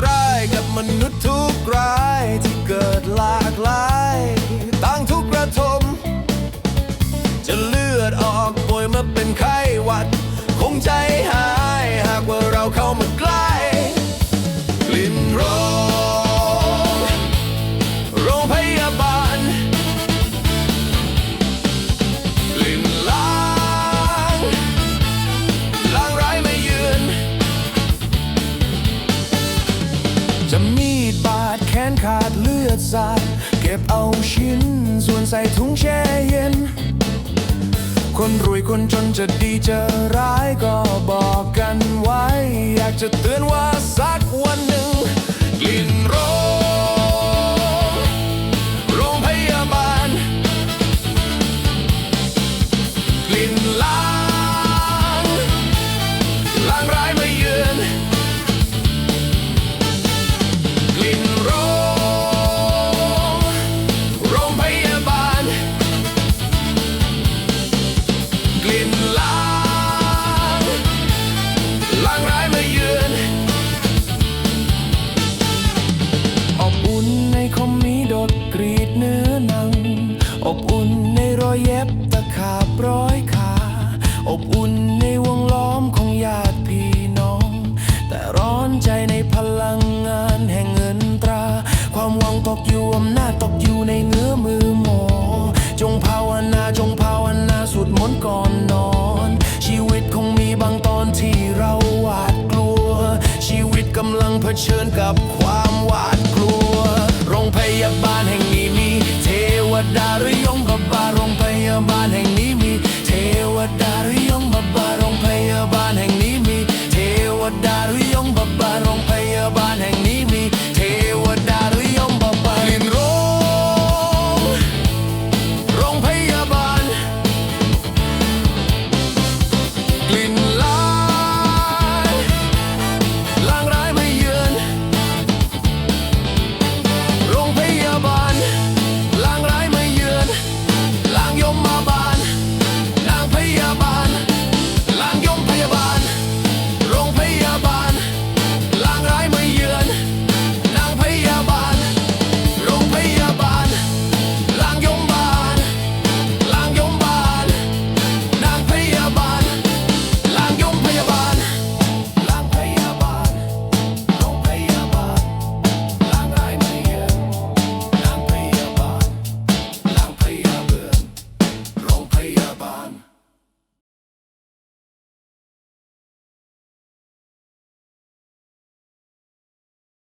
ไร่กับมนุษย์ทุกรายที่เกิดหลากหลาย ต่างทุกกระทม จะเลือดออกป่วยมาเป็นไข้หวัด คงใจหายหากว่าเราเข้ามาใกล้ ขาดเลือดสาดเก็บเอาชิ้น ส่วนใส่ถุงแช่เย็น คนรวยคนจนจะดีจะร้ายก็บอกกันไว้ อยากจะเตือนว่าสักวันหนึ่งกลิ่นโร กรีดเนื้อนัง อบอุ่นในรอยเย็บตะขาบร้อยขา อบอุ่นในวงล้อมของญาติพี่น้อง แต่ร้อนใจในพลังงานแห่งเงินตรา ความหวังตกอยู่อำนาจตกอยู่ในเงื้อมือหมอ จงภาวนาจงภาวนาสวดมนต์ก่อนนอน ชีวิตคงมีบางตอนที่เราหวาดกลัว ชีวิตกำลังเผชิญกับความหวาดกลัว